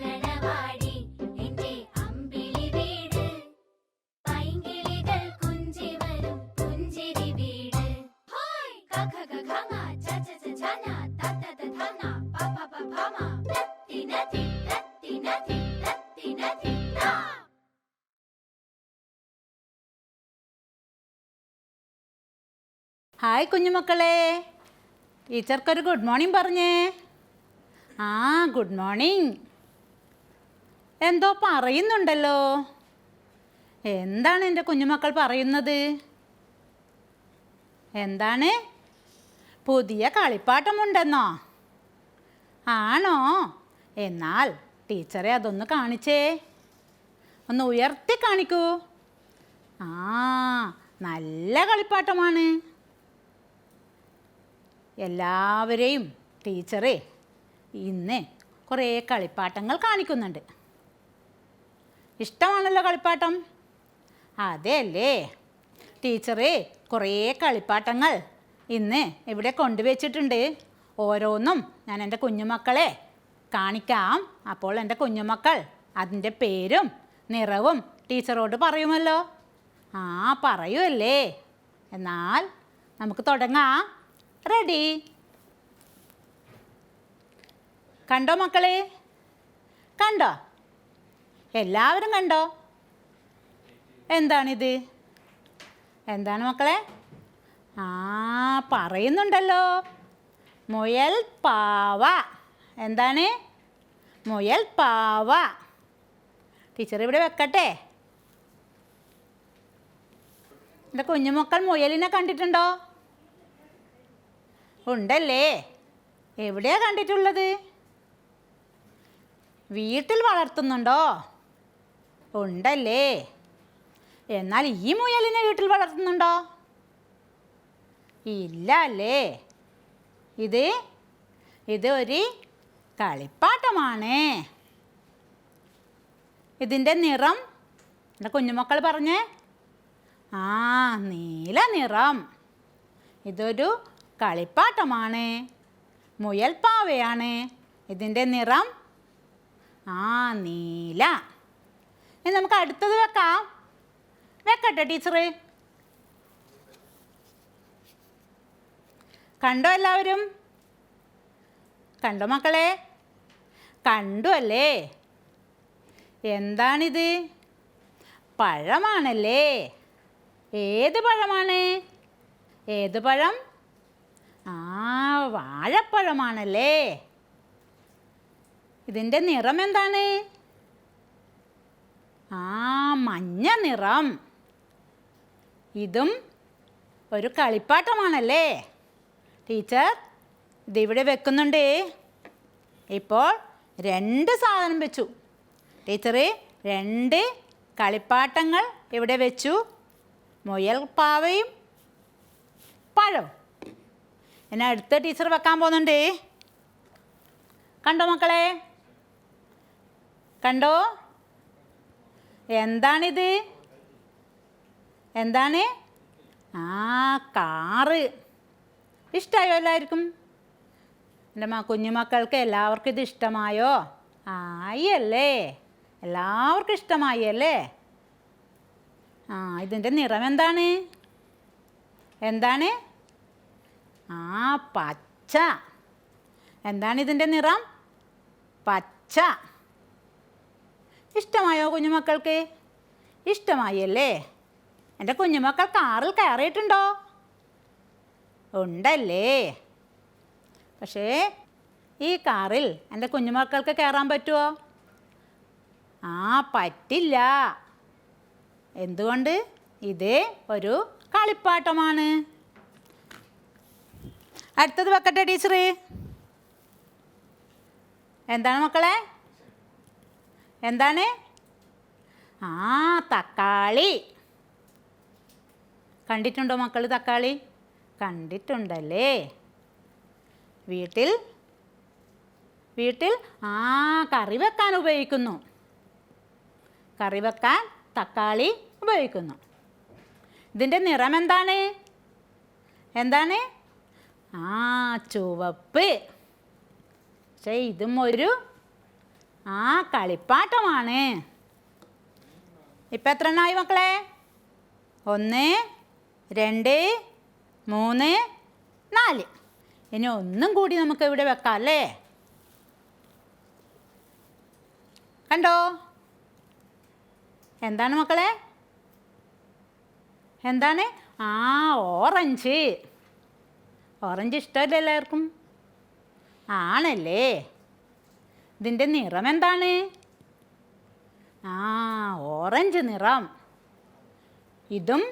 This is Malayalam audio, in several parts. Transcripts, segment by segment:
അങ്കണവാടി എന്റെ അമ്പിളി വീട്. പൈങ്കിളികൾ കുഞ്ചി വരും പുഞ്ചിരി വീട്. ഹായ്! കഖ ഖ ഖ ങ ച ച ച ഛ ന ത ത ത ഥ ന പ പ പ ഭ മ. തത്തി നതി തത്തി നതി തത്തി നതി ത ഹായ് കുഞ്ഞുമക്കളെ. ടീച്ചർക്കൊരു ഗുഡ് മോർണിംഗ് പറഞ്ഞേ. ആ ഗുഡ് മോർണിംഗ്. എന്തോ പറയുന്നുണ്ടല്ലോ. എന്താണ് എന്റെ കുഞ്ഞുമക്കൾ പറയുന്നത്? എന്താണ്? പുതിയ കളിപ്പാട്ടമുണ്ടെന്നോ? ആണോ? എന്നാൽ ടീച്ചറെ അതൊന്ന് കാണിച്ചേ. ഒന്ന് ഉയർത്തി കാണിക്കൂ. ആ നല്ല കളിപ്പാട്ടമാണ്. എല്ലാവരെയും ടീച്ചറെ ഇന്ന് കുറേ കളിപ്പാട്ടങ്ങൾ കാണിക്കുന്നുണ്ട്. ഇഷ്ടമാണല്ലോ കളിപ്പാട്ടം. അതെയല്ലേ. ടീച്ചറേ കുറേ കളിപ്പാട്ടങ്ങൾ ഇന്ന് ഇവിടെ കൊണ്ടുവച്ചിട്ടുണ്ട്. ഓരോന്നും ഞാൻ എന്റെ കുഞ്ഞുമക്കളെ കാണിക്കാം. അപ്പോൾ എന്റെ കുഞ്ഞുമക്കൾ അതിന്റെ പേരും നിറവും ടീച്ചറോട് പറയുമല്ലോ. ആ പറയുമല്ലേ. എന്നാൽ നമുക്ക് തുടങ്ങാം. റെഡി. കണ്ടോ മക്കളെ? കണ്ടോ? എല്ലാവരും കണ്ടോ? എന്താണിത്? എന്താണ് മക്കളെ? ആ പറയുന്നുണ്ടല്ലോ. മുയൽ പാവ. എന്താണ്? മുയൽ പാവ. ടീച്ചർ ഇവിടെ വെക്കട്ടെ. എന്റെ കുഞ്ഞുമക്കൾ മുയലിനെ കണ്ടിട്ടുണ്ടോ? ഉണ്ടല്ലേ? എവിടെയാണ് കണ്ടിട്ടുള്ളത്? വീട്ടിൽ വളർത്തുന്നുണ്ടോ? ഉണ്ടല്ലേ? എന്നാൽ ഈ മുയലിനെ വീട്ടിൽ വളർത്തുന്നുണ്ടോ? ഇല്ല അല്ലേ ഇത് ഇത് ഒരു കളിപ്പാട്ടമാണ്. ഇതിന്റെ നിറം എന്റെ കുഞ്ഞുമക്കൾ പറഞ്ഞേ? ആ നീല നിറം. ഇതൊരു കളിപ്പാട്ടമാണ്. മുയൽപ്പാവയാണ്. ഇതിന്റെ നിറം ആ നീല. ഇനി നമുക്ക് അടുത്തത് വെക്കാം. വെക്കട്ടെ ടീച്ചറ്. കണ്ടോ എല്ലാവരും? കണ്ടോ മക്കളെ? കണ്ടു അല്ലേ എന്താണിത്? പഴമാണല്ലേ? ഏത് പഴമാണ്? ഏത് പഴം? ആ വാഴപ്പഴമാണല്ലേ? ഇതിന്റെ നിറം എന്താണ്? ആ മഞ്ഞ നിറം. ഇതും ഒരു കളിപ്പാട്ടമാണല്ലേ? ടീച്ചർ ഇതിവിടെ വെക്കുന്നുണ്ട്. ഇപ്പോൾ രണ്ട് സാധനം വെച്ചു. ടീച്ചറ് രണ്ട് കളിപ്പാട്ടങ്ങൾ ഇവിടെ വെച്ചു. മുയൽ പാവയും പഴം എന്നെ അടുത്ത ടീച്ചർ വെക്കാൻ പോകുന്നുണ്ട്. കണ്ടോ മക്കളെ? കണ്ടോ? എന്താണിത്? എന്താണ്? ആ കാറ്. ഇഷ്ടമായോ എല്ലാവർക്കും? എന്റെ മാ കുഞ്ഞുമക്കൾക്ക് എല്ലാവർക്കും ഇത് ഇഷ്ടമായോ? ആയി അല്ലേ എല്ലാവർക്കും ഇഷ്ടമായി അല്ലേ? ആ ഇതിന്റെ നിറം എന്താണ്? എന്താണ്? ആ പച്ച. എന്താണ് ഇതിന്റെ നിറം? പച്ച. ഇഷ്ടമായോ കുഞ്ഞുമക്കൾക്ക്? ഇഷ്ടമായി അല്ലേ എന്റെ കുഞ്ഞുമക്കൾ കാറിൽ കയറിയിട്ടുണ്ടോ? ഉണ്ടല്ലേ? പക്ഷേ ഈ കാറിൽ എന്റെ കുഞ്ഞുമക്കൾക്ക് കയറാൻ പറ്റുമോ ആ പറ്റില്ല. എന്തുകൊണ്ട്? ഇത് ഒരു കളിപ്പാട്ടമാണ്. അടുത്തത് വെക്കട്ടെ ടീച്ചറ്. എന്താണ് മക്കളെ? എന്താണ്? ആ തക്കാളി. കണ്ടിട്ടുണ്ടോ മക്കൾ തക്കാളി? കണ്ടിട്ടുണ്ടല്ലേ? വീട്ടിൽ? വീട്ടിൽ? ആ കറി വെക്കാൻ ഉപയോഗിക്കുന്നു. കറി വെക്കാൻ തക്കാളി ഉപയോഗിക്കുന്നു. ഇതിന്റെ നിറം എന്താണ്? എന്താണ്? ആ ചുവപ്പ്. പക്ഷേ ഇതും ഒരു ആ കളിപ്പാട്ടമാണ്. ഇപ്പം എത്ര എണ്ണമായി മക്കളെ? ഒന്ന് രണ്ട് മൂന്ന് നാല്. ഇനി ഒന്നും കൂടി നമുക്ക് ഇവിടെ വെക്കാം അല്ലേ? കണ്ടോ? എന്താണ് മക്കളെ? എന്താണ്? ആ ഓറഞ്ച്. ഓറഞ്ച് ഇഷ്ടമല്ലേ എല്ലാവർക്കും. ആണല്ലേ? ഇതിന്റെ നിറം എന്താണ്? ആ ഓറഞ്ച് നിറം. ഇതും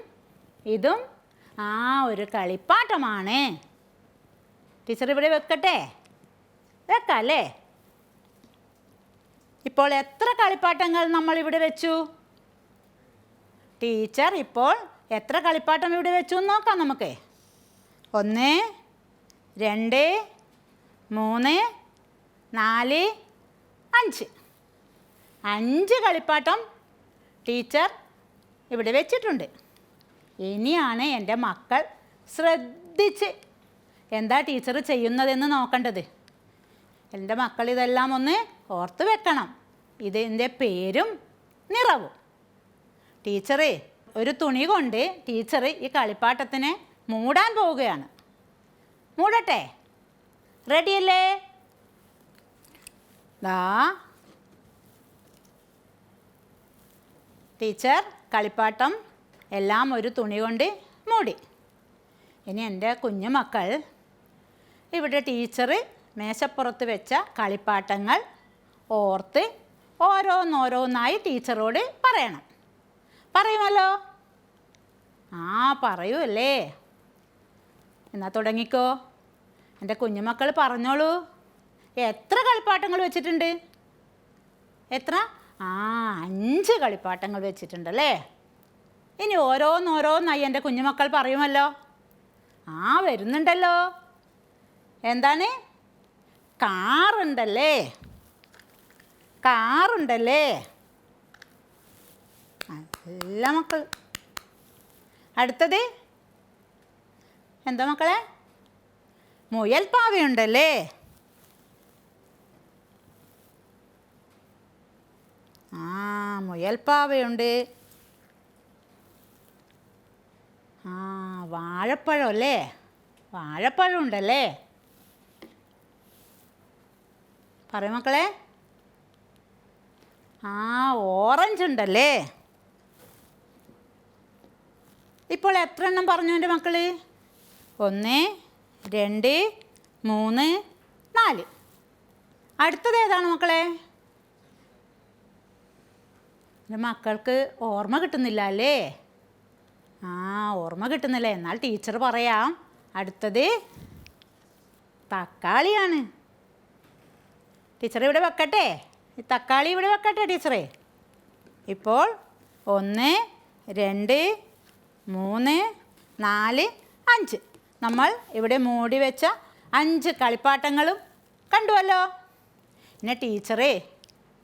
ഇതും ആ ഒരു കളിപ്പാട്ടമാണ്. ടീച്ചർ ഇവിടെ വെക്കട്ടെ? വെക്കാം അല്ലേ ഇപ്പോൾ എത്ര കളിപ്പാട്ടങ്ങൾ നമ്മൾ ഇവിടെ വെച്ചു? ടീച്ചർ ഇപ്പോൾ എത്ര കളിപ്പാട്ടം ഇവിടെ വെച്ചു എന്ന് നോക്കാം നമുക്ക്. ഒന്ന് രണ്ട് മൂന്ന് നാല് അഞ്ച്. അഞ്ച് കളിപ്പാട്ടം ടീച്ചർ ഇവിടെ വെച്ചിട്ടുണ്ട്. ഇനിയാണ് എന്റെ മക്കൾ ശ്രദ്ധിച്ച് എന്താ ടീച്ചർ ചെയ്യുന്നതെന്ന് നോക്കേണ്ടത്. എന്റെ മക്കൾ ഇതെല്ലാം ഒന്ന് ഓർത്ത് വെക്കണം. ഇതിന്റെ പേരും നിറവും. ടീച്ചറേ ഒരു തുണി കൊണ്ട് ടീച്ചർ ഈ കളിപ്പാട്ടത്തിനെ മൂടാൻ പോവുകയാണ്. മൂടട്ടെ? റെഡിയല്ലേ? ദാ. ടീച്ചർ കളിപ്പാട്ടം എല്ലാം ഒരു തുണി കൊണ്ട് മൂടി. ഇനി എന്റെ കുഞ്ഞുമക്കൾ ഇവിടെ ടീച്ചർ മേശപ്പുറത്ത് വെച്ച കളിപ്പാട്ടങ്ങൾ ഓർത്ത് ഓരോന്നോരോന്നായി ടീച്ചറോട് പറയണം. പറയുമല്ലോ? ആ പറയൂല്ലേ എന്നാൽ തുടങ്ങിക്കോ. എന്റെ കുഞ്ഞുമക്കൾ പറഞ്ഞോളൂ. എത്ര കളിപ്പാട്ടങ്ങൾ വെച്ചിട്ടുണ്ട്? എത്ര? ആ അഞ്ച് കളിപ്പാട്ടങ്ങൾ വെച്ചിട്ടുണ്ടല്ലേ? ഇനി ഓരോന്നോരോന്നായി എന്റെ കുഞ്ഞുമക്കൾ പറയുമല്ലോ. ആ വരുന്നുണ്ടല്ലോ. എന്താണ്? കാറുണ്ടല്ലേ? കാറുണ്ടല്ലേ? നല്ല മക്കൾ. അടുത്തത്? എന്താ മക്കളെ? മുയൽ പാവയുണ്ടല്ലേ ആ മുയൽ പാവയുണ്ട് ആ വാഴപ്പഴം അല്ലേ? വാഴപ്പഴം ഉണ്ടല്ലേ? പറയും മക്കളെ. ആ ഓറഞ്ച് ഉണ്ടല്ലേ? ഇപ്പോൾ എത്ര എണ്ണം പറഞ്ഞു എന്റെ മക്കൾ ഒന്ന് രണ്ട് മൂന്ന് നാല്. അടുത്തത് ഏതാണ് മക്കളെ? എന്റെ മക്കൾക്ക് ഓർമ്മ കിട്ടുന്നില്ല അല്ലേ ആ ഓർമ്മ കിട്ടുന്നില്ല. എന്നാൽ ടീച്ചർ പറയാം. അടുത്തത് തക്കാളിയാണ്. ടീച്ചർ ഇവിടെ വെക്കട്ടെ? ഈ തക്കാളി ഇവിടെ വെക്കട്ടെ ടീച്ചറെ ഇപ്പോൾ ഒന്ന് രണ്ട് മൂന്ന് നാല് അഞ്ച്. നമ്മൾ ഇവിടെ മൂടി വെച്ച അഞ്ച് കളിപ്പാട്ടങ്ങളും കണ്ടുവല്ലോ. പിന്നെ ടീച്ചറേ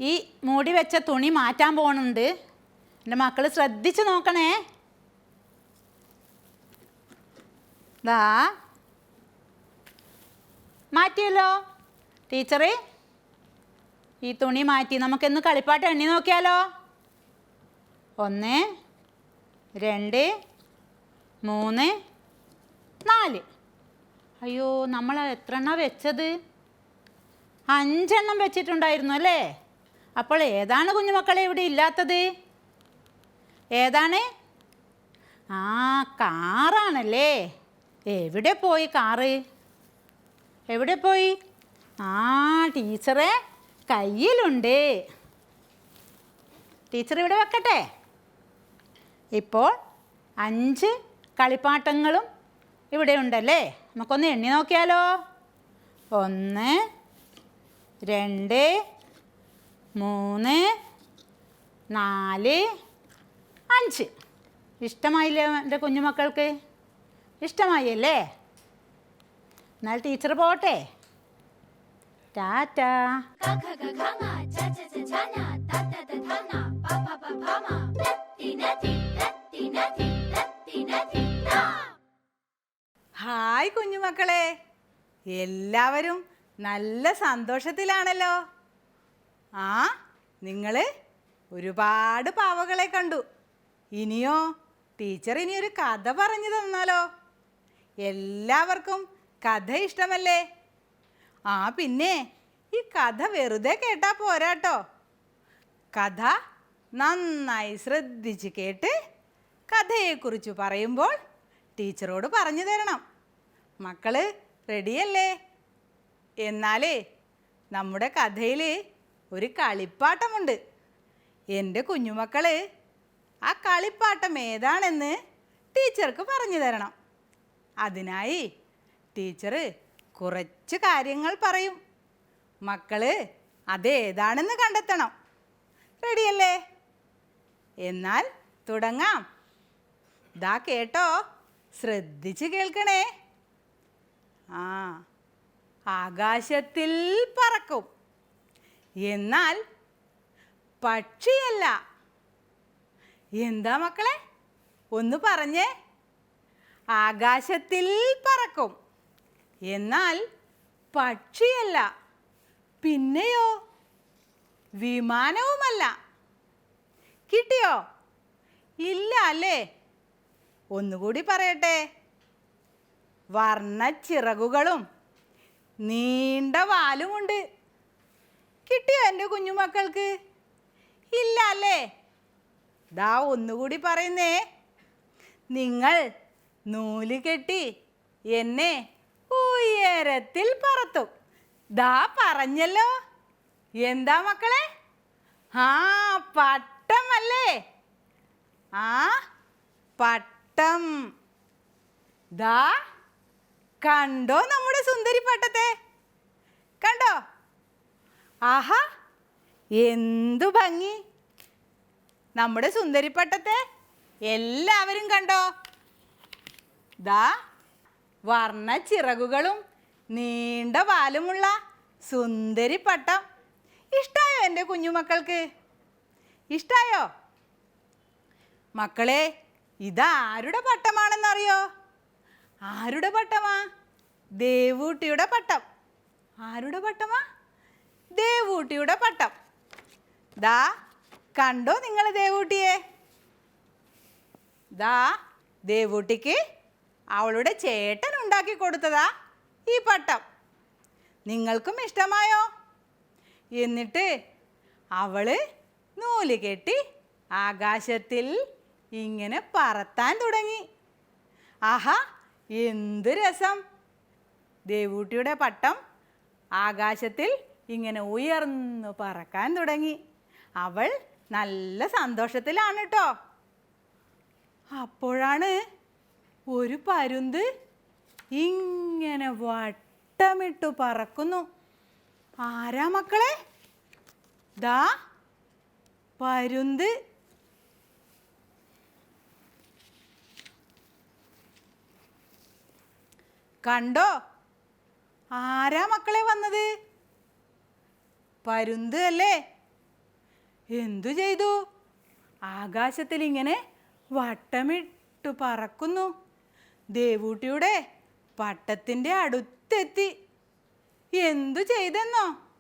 ഈ മൂടി വെച്ച തുണി മാറ്റാൻ പോകുന്നുണ്ട് എന്റെ മക്കൾ ശ്രദ്ധിച്ച് നോക്കണേ. ദാ. മാറ്റിയല്ലോ ടീച്ചറ്. ഈ തുണി മാറ്റി നമുക്കിന്ന് കളിപ്പാട്ട് എണ്ണി നോക്കിയാലോ? ഒന്ന് രണ്ട് മൂന്ന് നാല്. അയ്യോ നമ്മൾ എത്ര എണ്ണ വെച്ചത്? അഞ്ചെണ്ണം വെച്ചിട്ടുണ്ടായിരുന്നു അല്ലേ? അപ്പോൾ ഏതാണ് കുഞ്ഞുമക്കളെ ഇവിടെ ഇല്ലാത്തത്? ഏതാണ്? ആ കാറാണല്ലേ. എവിടെ പോയി കാറ്? എവിടെ പോയി? ആ ടീച്ചറെ കയ്യിലുണ്ട്. ടീച്ചർ ഇവിടെ വെക്കട്ടെ. ഇപ്പോൾ അഞ്ച് കളിപ്പാട്ടങ്ങളും ഇവിടെ ഉണ്ടല്ലേ. നമുക്കൊന്ന് എണ്ണി നോക്കിയാലോ. ഒന്ന് രണ്ട് മൂന്ന് നാല് അഞ്ച്. ഇഷ്ടമായില്ലേ എന്റെ കുഞ്ഞുമക്കൾക്ക്? ഇഷ്ടമായല്ലേ? എന്നാൽ ടീച്ചർ പോട്ടെ. ഹായ് കുഞ്ഞുമക്കളെ. എല്ലാവരും നല്ല സന്തോഷത്തിലാണല്ലോ. ആ നിങ്ങൾ ഒരുപാട് പാവകളെ കണ്ടു. ഇനിയോ ടീച്ചർ ഇനി ഒരു കഥ പറഞ്ഞു തന്നാലോ? എല്ലാവർക്കും കഥ ഇഷ്ടമല്ലേ? ആ പിന്നെ ഈ കഥ വെറുതെ കേട്ടാൽ പോരാട്ടോ. കഥ നന്നായി ശ്രദ്ധിച്ച് കേട്ട് കഥയെക്കുറിച്ച് പറയുമ്പോൾ ടീച്ചറോട് പറഞ്ഞു തരണം. മക്കൾ റെഡിയല്ലേ എന്നാലേ നമ്മുടെ കഥയിൽ ഒരു കളിപ്പാട്ടമുണ്ട്. എന്റെ കുഞ്ഞുമക്കൾ ആ കളിപ്പാട്ടം ഏതാണെന്ന് ടീച്ചർക്ക് പറഞ്ഞു തരണം. അതിനായി ടീച്ചർ കുറച്ച് കാര്യങ്ങൾ പറയും. മക്കൾ അതേതാണെന്ന് കണ്ടെത്തണം. റെഡിയല്ലേ? എന്നാൽ തുടങ്ങാം. ദാ കേട്ടോ ശ്രദ്ധിച്ച് കേൾക്കണേ. ആ ആകാശത്തിൽ പറക്കും. എന്നാൽ പക്ഷിയല്ല. എന്താ മക്കളെ? ഒന്ന് പറഞ്ഞേ. ആകാശത്തിൽ പറക്കും. എന്നാൽ പക്ഷിയല്ല. പിന്നെയോ? വിമാനവുമല്ല. കിട്ടിയോ? ഇല്ല അല്ലേ? ഒന്നുകൂടി പറയട്ടെ. വർണച്ചിറകുകളും നീണ്ട വാലുമുണ്ട്. കിട്ടിയോ എന്റെ കുഞ്ഞുമക്കൾക്ക്? ഇല്ല അല്ലേ ദാ ഒന്നുകൂടി പറയുന്നേ. നിങ്ങൾ നൂൽ കെട്ടി എന്നെ ഉയരത്തിൽ പറത്തും. ദാ പറഞ്ഞല്ലോ. എന്താ മക്കളെ? ആ പട്ടം അല്ലേ ആ പട്ടം. ദാ കണ്ടോ നമ്മുടെ സുന്ദരി പട്ടത്തെ കണ്ടോ? ആഹാ എന്തു ഭംഗി. നമ്മുടെ സുന്ദരിപ്പട്ടത്തെ എല്ലാവരും കണ്ടോ? ദാ വർണ ചിറകുകളും നീണ്ട വാലുമുള്ള സുന്ദരി പട്ടം ഇഷ്ടായോ എന്റെ കുഞ്ഞുമക്കൾക്ക്? ഇഷ്ടായോ? മക്കളെ ഇതാരുടെ പട്ടമാണെന്നറിയോ? ആരുടെ പട്ടമാ? ദേവൂട്ടിയുടെ പട്ടം. ആരുടെ പട്ടമാ? ദേവൂട്ടിയുടെ പട്ടം. ദാ കണ്ടോ നിങ്ങൾ ദേവൂട്ടിയെ? ദാ ദേവൂട്ടിക്ക് അവളുടെ ചേട്ടൻ ഉണ്ടാക്കി കൊടുത്തതാ ഈ പട്ടം. നിങ്ങൾക്കും ഇഷ്ടമായോ? എന്നിട്ട് അവൾ നൂൽ കെട്ടി ആകാശത്തിൽ ഇങ്ങനെ പറത്താൻ തുടങ്ങി. ആഹാ എന്ത് രസം. ദേവൂട്ടിയുടെ പട്ടം ആകാശത്തിൽ ഇങ്ങനെ ഉയർന്നു പറക്കാൻ തുടങ്ങി. അവൾ നല്ല സന്തോഷത്തിലാണ് കേട്ടോ അപ്പോഴാണ് ഒരു പരുന്ത് ഇങ്ങനെ വട്ടമിട്ടു പറക്കുന്നു. ആരാ മക്കളെ? ദാ പരുന്ത്. കണ്ടോ? ആരാ മക്കളെ വന്നത്? പരുന്ത് അല്ലേ? എന്തു ചെയ്തു? ആകാശത്തിൽ ഇങ്ങനെ വട്ടമിട്ടു പറക്കുന്നു. ദേവൂട്ടിയുടെ പട്ടത്തിന്റെ അടുത്തെത്തി. എന്തു ചെയ്തെന്നോ?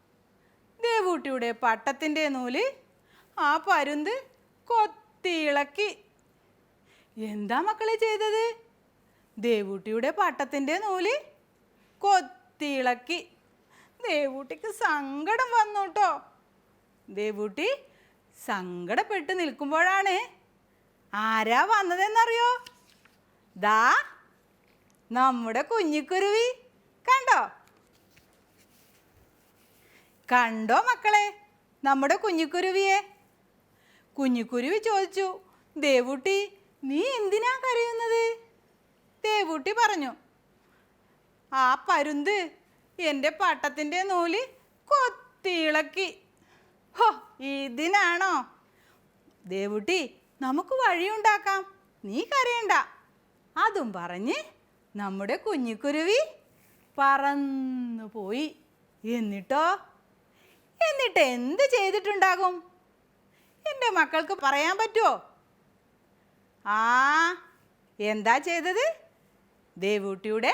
ദേവൂട്ടിയുടെ പട്ടത്തിന്റെ നൂൽ ആ പരുന്ത് കൊത്തിയിളക്കി. എന്താ മക്കളെ ചെയ്തത്? ദേവൂട്ടിയുടെ പട്ടത്തിന്റെ നൂൽ കൊത്തിയിളക്കി. ദേവൂട്ടിക്ക് സങ്കടം വന്നു കേട്ടോ ദേവൂട്ടി സങ്കടപ്പെട്ട് നിൽക്കുമ്പോഴാണ് ആരാ വന്നതെന്നറിയോ? ദാ നമ്മുടെ കുഞ്ഞിക്കുരുവി. കണ്ടോ? കണ്ടോ മക്കളെ നമ്മുടെ കുഞ്ഞിക്കുരുവിയെ? കുഞ്ഞിക്കുരുവി ചോദിച്ചു ദേവൂട്ടി നീ എന്തിനാ കരയുന്നത്? ദേവൂട്ടി പറഞ്ഞു ആ പരുന്ത് എന്റെ പട്ടത്തിന്റെ നൂൽ കൊത്തിളക്കി ഹോ ഇതിനാണോ? ദേവുട്ടി നമുക്ക് വഴിയുണ്ടാക്കാം. നീ കരയണ്ട. അതും പറഞ്ഞ് നമ്മുടെ കുഞ്ഞിക്കുരുവി പറന്നു പോയി. എന്നിട്ടോ? എന്നിട്ട് എന്ത് ചെയ്തിട്ടുണ്ടാകും? എന്റെ മക്കൾക്ക് പറയാൻ പറ്റുമോ ആ എന്താ ചെയ്തത്? ദേവൂട്ടിയുടെ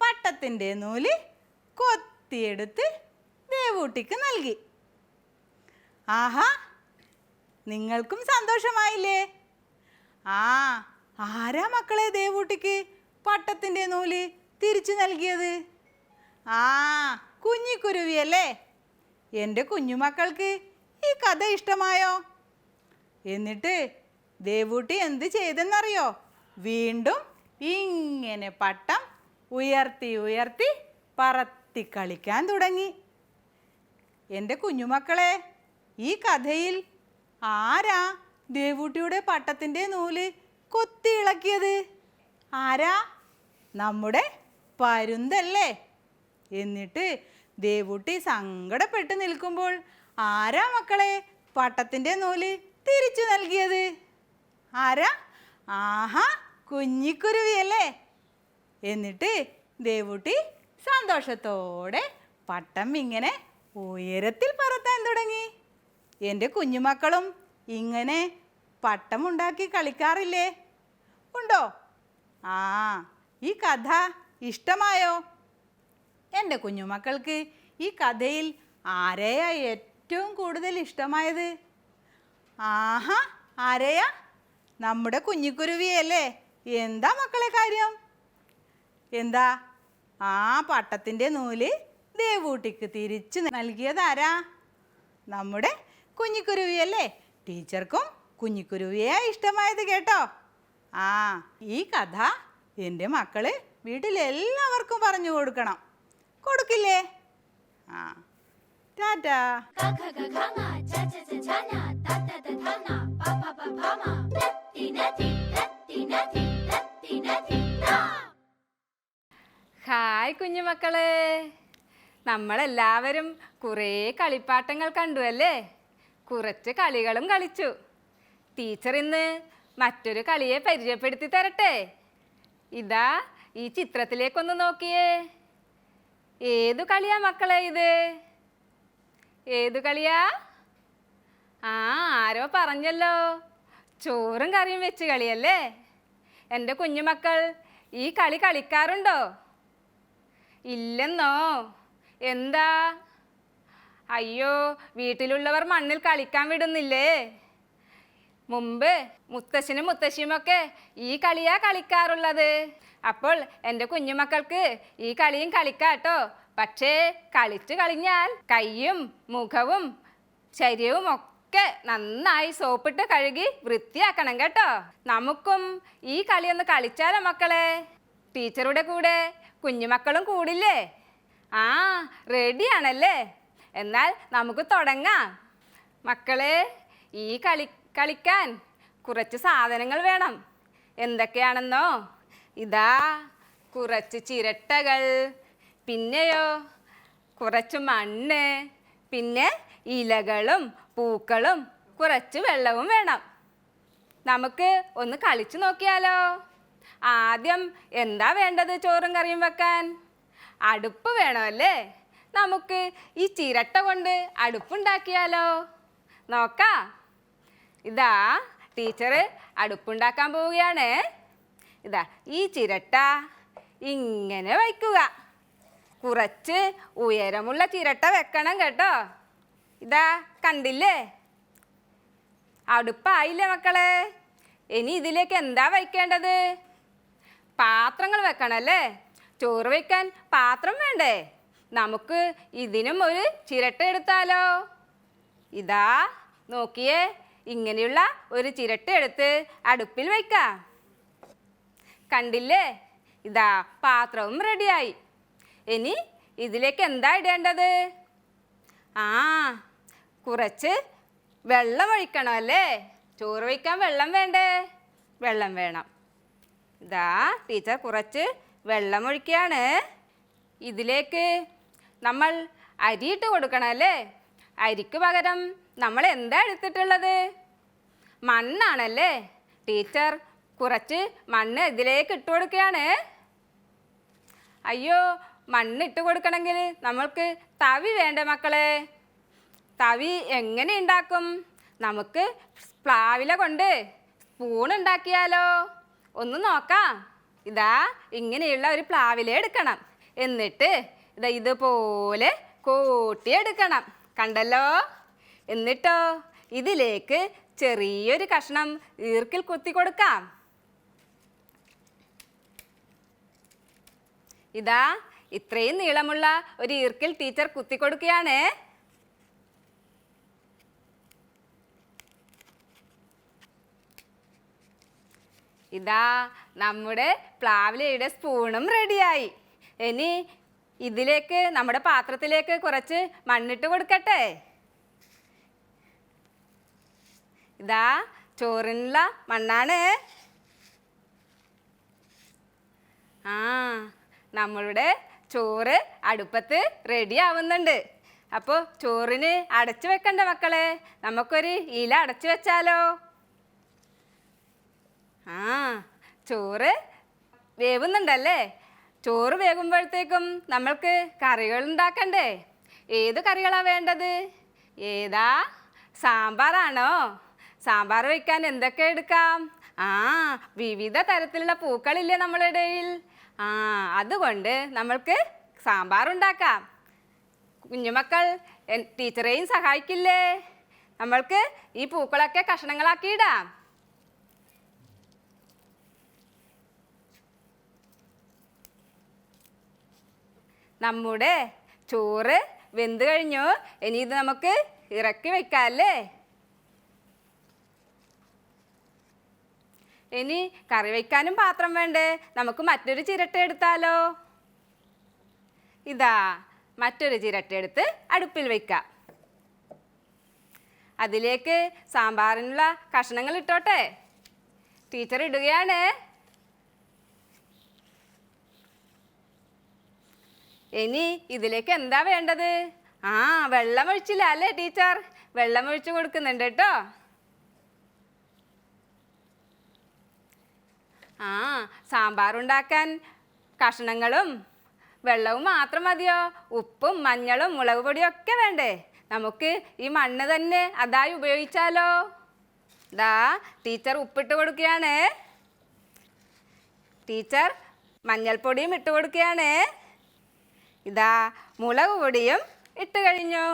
പട്ടത്തിന്റെ നൂൽ കൊത്തിയെടുത്ത് ദേവൂട്ടിക്ക് നൽകി. ആഹാ നിങ്ങൾക്കും സന്തോഷമായില്ലേ? ആ ആരാ മക്കളെ ദേവൂട്ടിക്ക് പട്ടത്തിന്റെ നൂൽ തിരിച്ചു നൽകിയത്? ആ കുഞ്ഞിക്കുരുവിയല്ലേ? എന്റെ കുഞ്ഞുമക്കൾക്ക് ഈ കഥ ഇഷ്ടമായോ? എന്നിട്ട് ദേവൂട്ടി എന്ത് ചെയ്തെന്നറിയോ? വീണ്ടും ഇങ്ങനെ പട്ടം ഉയർത്തി ഉയർത്തി പറത്തി കളിക്കാൻ തുടങ്ങി. എന്റെ കുഞ്ഞുമക്കളെ ഈ കഥയിൽ ആരാ ദേവൂട്ടിയുടെ പട്ടത്തിന്റെ നൂൽ കൊത്തി ഇളക്കിയത് ആരാ? നമ്മുടെ പരുന്തല്ലേ? എന്നിട്ട് ദേവൂട്ടി സങ്കടപ്പെട്ട് നിൽക്കുമ്പോൾ ആരാ മക്കളെ പട്ടത്തിന്റെ നൂൽ തിരിച്ചു നൽകിയത്? ആരാ? ആഹാ കുഞ്ഞിക്കുരുവിയല്ലേ എന്നിട്ട് ദേവൂട്ടി സന്തോഷത്തോടെ പട്ടം ഇങ്ങനെ ഉയരത്തിൽ പറത്താൻ തുടങ്ങി. എന്റെ കുഞ്ഞുമക്കളും ഇങ്ങനെ പട്ടമുണ്ടാക്കി കളിക്കാറില്ലേ? ഉണ്ടോ? ആ ഈ കഥ ഇഷ്ടമായോ? എന്റെ കുഞ്ഞുമക്കൾക്ക് ഈ കഥയിൽ ആരെയാ ഏറ്റവും കൂടുതൽ ഇഷ്ടമായത്? ആഹാ ആരെയാ? നമ്മുടെ കുഞ്ഞിക്കുരുവിയല്ലേ. എന്താ മക്കളെ കാര്യം? എന്താ ആ പട്ടത്തിന്റെ നൂൽ ദേവൂട്ടിക്ക് തിരിച്ചു നൽകിയതാരാ നമ്മുടെ കുഞ്ഞിക്കുരുവിയല്ലേ ടീച്ചർക്കും കുഞ്ഞിക്കുരുവിയെ ഇഷ്ടമായത് കേട്ടോ ആ ഈ കഥ എന്റെ മക്കൾ വീട്ടിലെല്ലാവർക്കും പറഞ്ഞു കൊടുക്കണം കൊടുക്കില്ലേ ആ ടാറ്റാ കുഞ്ഞുമക്കളെ നമ്മളെല്ലാവരും കുറേ കളിപ്പാട്ടങ്ങൾ കണ്ടു അല്ലേ? കുറച്ച് കളികളും കളിച്ചു. ടീച്ചർ ഇന്ന് മറ്റൊരു കളിയെ പരിചയപ്പെടുത്തി തരട്ടെ? ഇതാ ഈ ചിത്രത്തിലേക്കൊന്ന് നോക്കിയേ. ഏതു കളിയാ മക്കളെ ഇത്? ഏതു കളിയാ? ആ ആരോ പറഞ്ഞല്ലോ. ചോറും കറിയും വെച്ച് കളിയല്ലേ? എന്റെ കുഞ്ഞുമക്കൾ ഈ കളി കളിക്കാറുണ്ടോ? ഇല്ലെന്നോ? എന്താ? അയ്യോ വീട്ടിലുള്ളവർ മണ്ണിൽ കളിക്കാൻ വിടുന്നില്ലേ? മുമ്പ് മുത്തശ്ശനും മുത്തശ്ശിയുമൊക്കെ ഈ കളിയാ കളിക്കാറുള്ളത്. അപ്പോൾ എന്റെ കുഞ്ഞുമക്കൾക്ക് ഈ കളിയും കളിക്കാട്ടോ. പക്ഷേ കളിച്ചു കളിഞ്ഞാൽ കൈയും മുഖവും ശരീരവും ഒക്കെ നന്നായി സോപ്പിട്ട് കഴുകി വൃത്തിയാക്കണം കേട്ടോ. നമുക്കും ഈ കളിയൊന്ന് കളിച്ചാലോ മക്കളെ? ടീച്ചറുടെ കൂടെ കുഞ്ഞുമക്കളും കൂടില്ലേ? ആ റെഡിയാണല്ലേ? എന്നാൽ നമുക്ക് തുടങ്ങാം. മക്കളെ ഈ കളി കളിക്കാൻ കുറച്ച് സാധനങ്ങൾ വേണം. എന്തൊക്കെയാണെന്നോ? ഇതാ കുറച്ച് ചിരട്ടകൾ പിന്നെയോ കുറച്ച് മണ്ണ് പിന്നെ ഇലകളും പൂക്കളും കുറച്ച് വെള്ളവും വേണം. നമുക്ക് ഒന്ന് കളിച്ചു നോക്കിയാലോ? ആദ്യം എന്താ വേണ്ടത് ചോറും കറിയും വെക്കാൻ? അടുപ്പ് വേണമല്ലേ? നമുക്ക് ഈ ചിരട്ട കൊണ്ട് അടുപ്പുണ്ടാക്കിയാലോ? നോക്കാം. ഇതാ ടീച്ചർ അടുപ്പുണ്ടാക്കാൻ പോവുകയാണ്. ഇതാ ഈ ചിരട്ട ഇങ്ങനെ വയ്ക്കുക. കുറച്ച് ഉയരമുള്ള ചിരട്ട വെക്കണം കേട്ടോ. ഇതാ കണ്ടില്ലേ? അടുപ്പായില്ലേ മക്കളെ? ഇനി ഇതിലേക്ക് എന്താ വയ്ക്കേണ്ടത്? പാത്രങ്ങൾ വെക്കണല്ലേ? ചോറ് വയ്ക്കാൻ പാത്രം വേണ്ടേ? നമുക്ക് ഇതിനും ഒരു ചിരട്ട എടുത്താലോ? ഇതാ നോക്കിയേ ഇങ്ങനെയുള്ള ഒരു ചിരട്ട എടുത്ത് അടുപ്പിൽ വയ്ക്കാം കണ്ടില്ലേ? ഇതാ പാത്രവും റെഡിയായി. ഇനി ഇതിലേക്ക് എന്താ ഇടേണ്ടത്? ആ കുറച്ച് വെള്ളം ഒഴിക്കണം അല്ലേ? ചോറ് വയ്ക്കാൻ വെള്ളം വേണ്ടേ? വെള്ളം വേണം. ഇതാ ടീച്ചർ കുറച്ച് വെള്ളം ഒഴിക്കുകയാണ് ഇതിലേക്ക് നമ്മൾ അരിയിട്ട് കൊടുക്കണം അല്ലേ? അരിക്ക് പകരം നമ്മൾ എന്താ എടുത്തിട്ടുള്ളത്? മണ്ണാണല്ലേ? ടീച്ചർ കുറച്ച് മണ്ണ് ഇതിലേക്ക് ഇട്ട് കൊടുക്കുകയാണ്. അയ്യോ മണ്ണ് ഇട്ട് കൊടുക്കണമെങ്കിൽ നമ്മൾക്ക് തവി വേണ്ടേ മക്കളെ? തവി എങ്ങനെ ഉണ്ടാക്കും? നമുക്ക് പ്ലാവില കൊണ്ട് സ്പൂൺ ഉണ്ടാക്കിയാലോ? ഒന്ന് നോക്കാം. ഇതാ ഇങ്ങനെയുള്ള ഒരു പ്ലാവില എടുക്കണം. എന്നിട്ട് ഇതാ ഇതുപോലെ കൂട്ടിയെടുക്കണം കണ്ടല്ലോ? എന്നിട്ടോ ഇതിലേക്ക് ചെറിയൊരു കഷ്ണം ഈർക്കിൽ കുത്തി കൊടുക്കാം. ഇതാ ഇത്രയും നീളമുള്ള ഒരു ഈർക്കിൽ ടീച്ചർ കുത്തി കൊടുക്കുകയാണ് ഇതാ നമ്മുടെ പ്ലാവിലയുടെ സ്പൂണും റെഡിയായി. ഇനി ഇതിലേക്ക് നമ്മുടെ പാത്രത്തിലേക്ക് കുറച്ച് മണ്ണിട്ട് കൊടുക്കട്ടെ. ഇതാ ചോറിനുള്ള മണ്ണാണ്. ആ നമ്മളുടെ ചോറ് അടുപ്പത്ത് റെഡി ആവുന്നുണ്ട്. അപ്പോൾ ചോറിന് അടച്ചു വെക്കണ്ട മക്കളെ. നമുക്കൊരു ഇല അടച്ചു വെച്ചാലോ? ആ ചോറ് വേവുന്നുണ്ടല്ലേ? ചോറ് വേകുമ്പോഴത്തേക്കും നമ്മൾക്ക് കറികൾ ഉണ്ടാക്കണ്ടേ? ഏത് കറികളാണ് വേണ്ടത്? ഏതാ? സാമ്പാറാണോ? സാമ്പാർ വയ്ക്കാൻ എന്തൊക്കെ എടുക്കാം? ആ വിവിധ തരത്തിലുള്ള പൂക്കളില്ലേ നമ്മളുടെ ഇടയിൽ. ആ അതുകൊണ്ട് നമ്മൾക്ക് സാമ്പാർ ഉണ്ടാക്കാം. കുഞ്ഞുമക്കൾ ടീച്ചറേയും സഹായിക്കില്ലേ? നമ്മൾക്ക് ഈ പൂക്കളൊക്കെ കഷ്ണങ്ങളാക്കിയിടാം നമ്മുടെ ചോറ് വെന്ത് കഴിഞ്ഞു. ഇനി ഇത് നമുക്ക് ഇറക്കി വെക്കാല്ലേ? ഇനി കറി വയ്ക്കാനും പാത്രം വേണ്ടേ? നമുക്ക് മറ്റൊരു ചിരട്ട എടുത്താലോ? ഇതാ മറ്റൊരു ചിരട്ട എടുത്ത് അടുപ്പിൽ വയ്ക്കാം അതിലേക്ക് സാമ്പാറിനുള്ള കഷ്ണങ്ങൾ ഇട്ടോട്ടെ. ടീച്ചർ ഇടുകയാണ്. ഇനി ഇതിലേക്ക് എന്താ വേണ്ടത്? ആ വെള്ളം ഒഴിച്ചില്ല അല്ലേ ടീച്ചർ? വെള്ളം ഒഴിച്ചു കൊടുക്കുന്നുണ്ട് കേട്ടോ. ആ സാമ്പാർ ഉണ്ടാക്കാൻ കഷ്ണങ്ങളും വെള്ളവും മാത്രം മതിയോ? ഉപ്പും മഞ്ഞളും മുളക് പൊടിയും ഒക്കെ വേണ്ടേ? നമുക്ക് ഈ മണ്ണ് തന്നെ അതായി ഉപയോഗിച്ചാലോ? ദാ ടീച്ചർ ഉപ്പിട്ട് കൊടുക്കുകയാണ്. ടീച്ചർ മഞ്ഞൾപ്പൊടിയും ഇട്ട് കൊടുക്കുകയാണ്. ഇതാ മുളക് പൊടിയും ഇട്ട് കഴിഞ്ഞു?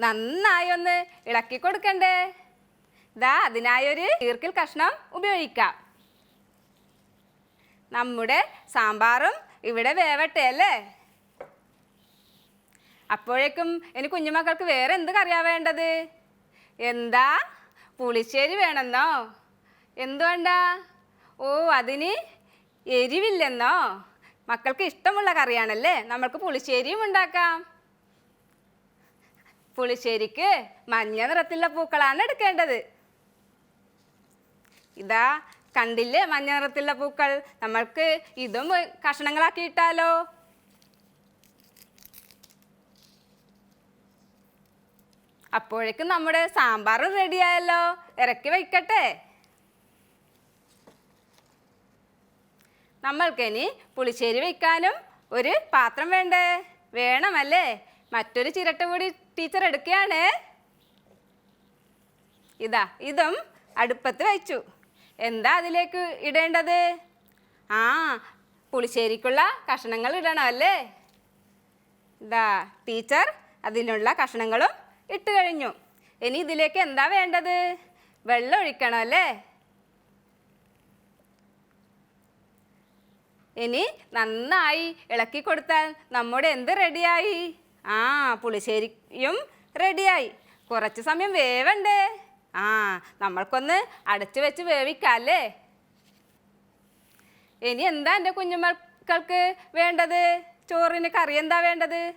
നന്നായി ഒന്ന് ഇളക്കി കൊടുക്കണ്ടേ. ഇതാ അതിനായൊരു ഈർക്കിൽ കഷ്ണം ഉപയോഗിക്കാം. നമ്മുടെ സാമ്പാറും ഇവിടെ വേവട്ടെ അല്ലേ? അപ്പോഴേക്കും ഇനി കുഞ്ഞുമക്കൾക്ക് വേറെ എന്ത് കറിയാ വേണ്ടത്? എന്താ? പുളിശ്ശേരി വേണമെന്നോ? എന്തുകൊണ്ടാ ഓ അതിന് എരിവില്ലെന്നോ? മക്കൾക്ക് ഇഷ്ടമുള്ള കറിയാണല്ലേ? നമ്മൾക്ക് പുളിശ്ശേരിയും ഉണ്ടാക്കാം. പുളിശ്ശേരിക്ക് മഞ്ഞ നിറത്തിലുള്ള പൂക്കളാണ് എടുക്കേണ്ടത്. ഇതാ കണ്ടില്ലേ? മഞ്ഞ നിറത്തിലുള്ള പൂക്കൾ. നമ്മൾക്ക് ഇതും കഷണങ്ങളാക്കി ഇട്ടാലോ അപ്പോഴേക്കും നമ്മുടെ സാമ്പാറും റെഡിയായല്ലോ ഇറക്കി വയ്ക്കട്ടെ നമ്മൾക്കിനി പുളിശ്ശേരി വയ്ക്കാനും ഒരു പാത്രം വേണ്ടേ? വേണമല്ലേ? മറ്റൊരു ചിരട്ട കൂടി ടീച്ചർ എടുക്കുകയാണ്. ഇതാ ഇതും അടുപ്പത്ത് വെച്ചു. എന്താ അതിലേക്ക് ഇടേണ്ടത്? ആ പുളിശ്ശേരിക്കുള്ള കഷണങ്ങൾ ഇടണം അല്ലേ? ഇതാ ടീച്ചർ അതിനുള്ള കഷണങ്ങളും ഇട്ട് കഴിഞ്ഞു. ഇനി ഇതിലേക്ക് എന്താ വേണ്ടത്? വെള്ളം ഒഴിക്കണം അല്ലേ? ഇനി നന്നായി ഇളക്കി കൊടുത്താൽ നമ്മുടെ എന്ത് റെഡിയായി ആ പുളിശ്ശേരിയും റെഡിയായി കുറച്ച് സമയം വേവണ്ടേ? ആ നമ്മൾക്കൊന്ന് അടച്ചു വെച്ച് വേവിക്കാം അല്ലേ? ഇനി എന്താ എന്റെ കുഞ്ഞുമക്കൾക്ക് വേണ്ടത്? ചോറിന് കറി എന്താ വേണ്ടത്?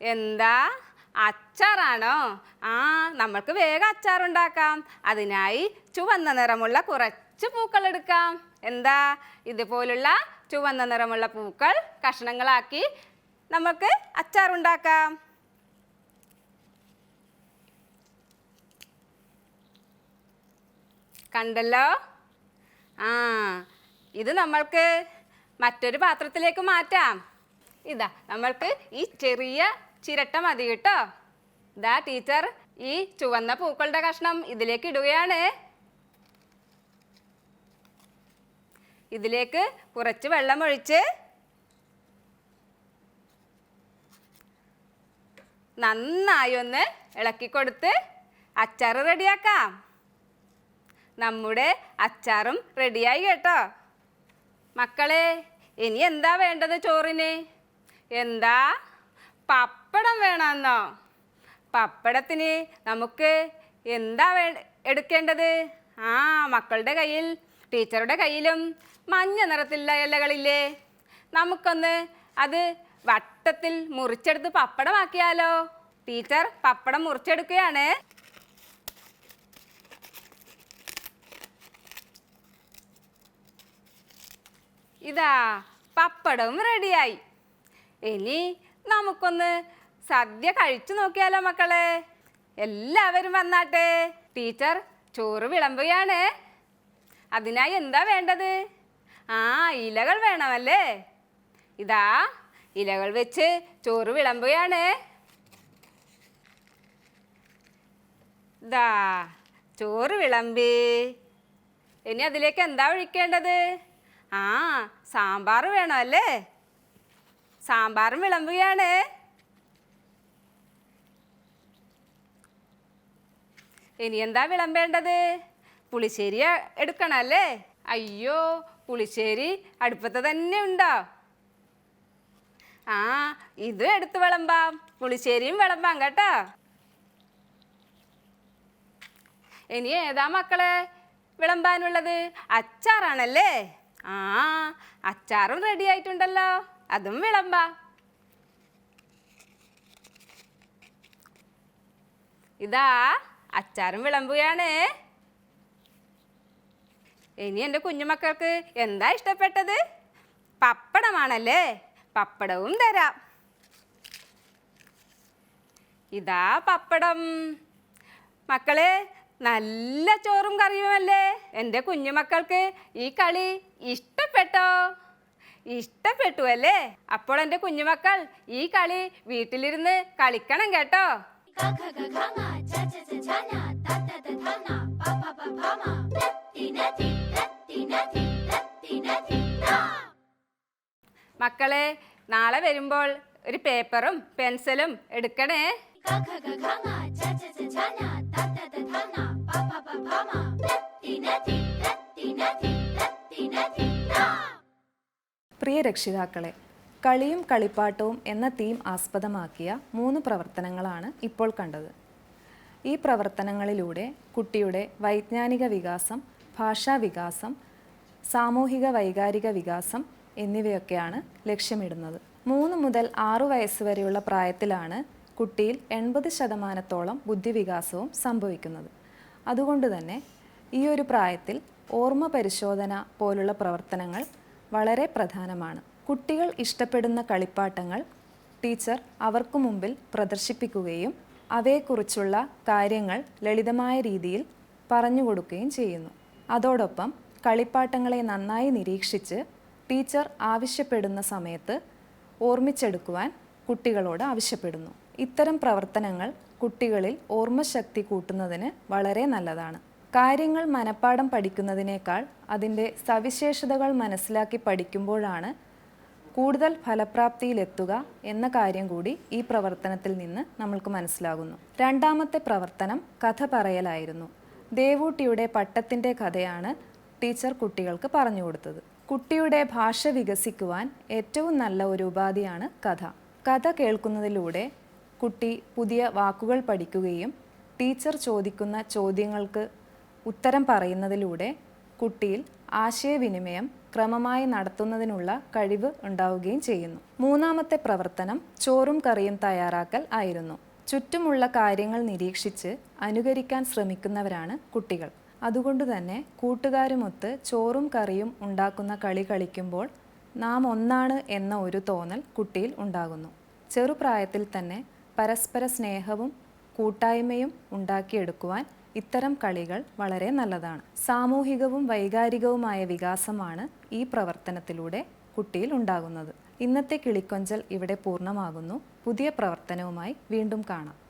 എന്താ? അച്ചാറാണോ? ആ നമ്മൾക്ക് വേഗം അച്ചാറുണ്ടാക്കാം. അതിനായി ചുവന്ന നിറമുള്ള കുറച്ച് പൂക്കൾ എടുക്കാം. എന്താ? ഇതുപോലുള്ള ചുവന്ന നിറമുള്ള പൂക്കൾ കഷ്ണങ്ങളാക്കി നമുക്ക് അച്ചാറുണ്ടാക്കാം. കണ്ടല്ലോ? ആ ഇത് നമ്മൾക്ക് മറ്റൊരു പാത്രത്തിലേക്ക് മാറ്റാം. ഇതാ നമ്മൾക്ക് ഈ ചെറിയ ചിരട്ട മതി കേട്ടോ. ഇതാ ടീച്ചർ ഈ ചുവന്ന പൂക്കളുടെ കഷ്ണം ഇതിലേക്ക് ഇടുകയാണ്. ഇതിലേക്ക് കുറച്ച് വെള്ളം ഒഴിച്ച് നന്നായി ഒന്ന് ഇളക്കി കൊടുത്ത് അച്ചാർ റെഡിയാക്കാം. നമ്മുടെ അച്ചാറും റെഡിയായി കേട്ടോ. മക്കളെ ഇനി എന്താ വേണ്ടത് ചോറിന്? എന്താ പപ്പടം വേണമെന്നോ പപ്പടത്തിന് നമുക്ക് എന്താ വേ എടുക്കേണ്ടത്? ആ മക്കളുടെ കയ്യിൽ ടീച്ചറുടെ കയ്യിലും മഞ്ഞ നിറത്തിലുള്ള ഇലകളില്ലേ? നമുക്കൊന്ന് അത് വട്ടത്തിൽ മുറിച്ചെടുത്ത് പപ്പടമാക്കിയാലോ? ടീച്ചർ പപ്പടം മുറിച്ചെടുക്കുകയാണ്. ഇതാ പപ്പടവും റെഡിയായി. ഇനി നമുക്കൊന്ന് സദ്യ കഴിച്ചു നോക്കിയാലോ മക്കളെ? എല്ലാവരും വന്നാട്ടെ. ടീച്ചർ ചോറ് വിളമ്പുകയാണ്. അതിനായി എന്താ വേണ്ടത്? ആ ഇലകൾ വേണമല്ലേ? ഇതാ ഇലകൾ വെച്ച് ചോറ് വിളമ്പുകയാണ്. ഇതാ ചോറ് വിളമ്പി. ഇനി അതിലേക്ക് എന്താ ഒഴിക്കേണ്ടത്? ആ സാമ്പാർ വേണമല്ലേ? സാമ്പാറും വിളമ്പുകയാണ്. ഇനി എന്താ വിളമ്പേണ്ടത്? പുളിശ്ശേരി എടുക്കണല്ലേ? അയ്യോ പുളിശ്ശേരി അടുപ്പത്ത് തന്നെ ഉണ്ടോ? ആ ഇത് എടുത്ത് വിളമ്പാം. പുളിശ്ശേരിയും വിളമ്പാം കേട്ടോ. ഇനി ഏതാ മക്കളെ വിളമ്പാനുള്ളത്? അച്ചാറാണല്ലേ? ആ അച്ചാറും റെഡി ആയിട്ടുണ്ടല്ലോ. അതും വിളമ്പാ. ഇതാ അച്ചാറും വിളമ്പുകയാണ്. ഇനി എന്റെ കുഞ്ഞുമക്കൾക്ക് എന്താ ഇഷ്ടപ്പെട്ടത്? പപ്പടമാണല്ലേ? പപ്പടവും തരാം. ഇതാ പപ്പടം. മക്കളെ നല്ല ചോറും കറിയുമല്ലേ എന്റെ കുഞ്ഞുമക്കൾക്ക് ഈ കളി ഇഷ്ടപ്പെട്ടോ? ഇഷ്ടപ്പെട്ടു അല്ലേ? അപ്പോൾ എന്റെ കുഞ്ഞുമക്കൾ ഈ കളി വീട്ടിലിരുന്ന് കളിക്കണം കേട്ടോ. 가 മക്കളെ നാളെ വരുമ്പോൾ ഒരു പേപ്പറും പെൻസിലും എടുക്കണേ. പ്രിയ രക്ഷിതാക്കളെ കളിയും കളിപ്പാട്ടവും എന്ന തീം ആസ്പദമാക്കിയ മൂന്ന് പ്രവർത്തനങ്ങളാണ് ഇപ്പോൾ കണ്ടത്. ഈ പ്രവർത്തനങ്ങളിലൂടെ കുട്ടിയുടെ വൈജ്ഞാനിക വികാസം ഭാഷാ വികാസം സാമൂഹിക വൈകാരിക വികാസം എന്നിവയൊക്കെയാണ് ലക്ഷ്യമിടുന്നത്. മൂന്ന് മുതൽ ആറു വയസ്സ് വരെയുള്ള പ്രായത്തിലാണ് കുട്ടിയിൽ എൺപത് ശതമാനത്തോളം ബുദ്ധിവികാസവും സംഭവിക്കുന്നത്. അതുകൊണ്ട് തന്നെ ഈ ഒരു പ്രായത്തിൽ ഓർമ്മ പരിശോധന പോലുള്ള പ്രവർത്തനങ്ങൾ വളരെ പ്രധാനമാണ്. കുട്ടികൾ ഇഷ്ടപ്പെടുന്ന കളിപ്പാട്ടങ്ങൾ ടീച്ചർ അവർക്ക് മുമ്പിൽ പ്രദർശിപ്പിക്കുകയും അവയെക്കുറിച്ചുള്ള കാര്യങ്ങൾ ലളിതമായ രീതിയിൽ പറഞ്ഞു കൊടുക്കുകയും ചെയ്യുന്നു. അതോടൊപ്പം കളിപ്പാട്ടങ്ങളെ നന്നായി നിരീക്ഷിച്ച് ടീച്ചർ ആവശ്യപ്പെടുന്ന സമയത്ത് ഓർമ്മിച്ചെടുക്കുവാൻ കുട്ടികളോട് ആവശ്യപ്പെടുന്നു. ഇത്തരം പ്രവർത്തനങ്ങൾ കുട്ടികളിൽ ഓർമ്മശക്തി കൂട്ടുന്നതിന് വളരെ നല്ലതാണ്. കാര്യങ്ങൾ മനഃപ്പാടം പഠിക്കുന്നതിനേക്കാൾ അതിന്റെ സവിശേഷതകൾ മനസ്സിലാക്കി പഠിക്കുമ്പോഴാണ് കൂടുതൽ ഫലപ്രാപ്തിയിലെത്തുക എന്ന കാര്യം കൂടി ഈ പ്രവർത്തനത്തിൽ നിന്ന് നമ്മൾക്ക് മനസ്സിലാകുന്നു. രണ്ടാമത്തെ പ്രവർത്തനം കഥ പറയലായിരുന്നു. ദേവൂട്ടിയുടെ പട്ടത്തിന്റെ കഥയാണ് ടീച്ചർ കുട്ടികൾക്ക് പറഞ്ഞു കൊടുത്തത്. കുട്ടിയുടെ ഭാഷ വികസിക്കുവാൻ ഏറ്റവും നല്ല ഒരു ഉപാധിയാണ് കഥ. കഥ കേൾക്കുന്നതിലൂടെ കുട്ടി പുതിയ വാക്കുകൾ പഠിക്കുകയും ടീച്ചർ ചോദിക്കുന്ന ചോദ്യങ്ങൾക്ക് ഉത്തരം പറയുന്നതിലൂടെ കുട്ടിയിൽ ആശയവിനിമയം ക്രമമായി നടത്തുന്നതിനുള്ള കഴിവ് ഉണ്ടാവുകയും ചെയ്യുന്നു. മൂന്നാമത്തെ പ്രവർത്തനം ചോറും കറിയും തയ്യാറാക്കൽ ആയിരുന്നു. ചുറ്റുമുള്ള കാര്യങ്ങൾ നിരീക്ഷിച്ച് അനുകരിക്കാൻ ശ്രമിക്കുന്നവരാണ് കുട്ടികൾ. അതുകൊണ്ട് തന്നെ കൂട്ടുകാരുമൊത്ത് ചോറും കറിയും ഉണ്ടാക്കുന്ന കളി കളിക്കുമ്പോൾ നാം ഒന്നാണ് എന്ന ഒരു തോന്നൽ കുട്ടിയിൽ ഉണ്ടാകുന്നു. ചെറുപ്രായത്തിൽ തന്നെ പരസ്പര സ്നേഹവും കൂട്ടായ്മയും ഉണ്ടാക്കിയെടുക്കുവാൻ ഇത്തരം കളികൾ വളരെ നല്ലതാണ്. സാമൂഹികവും വൈകാരികവുമായ വികാസമാണ് ഈ പ്രവർത്തനത്തിലൂടെ കുട്ടിയിൽ ഉണ്ടാകുന്നത്. ഇന്നത്തെ കിളിക്കൊഞ്ചൽ ഇവിടെ പൂർണമാകുന്നു. പുതിയ പ്രവർത്തനവുമായി വീണ്ടും കാണാം.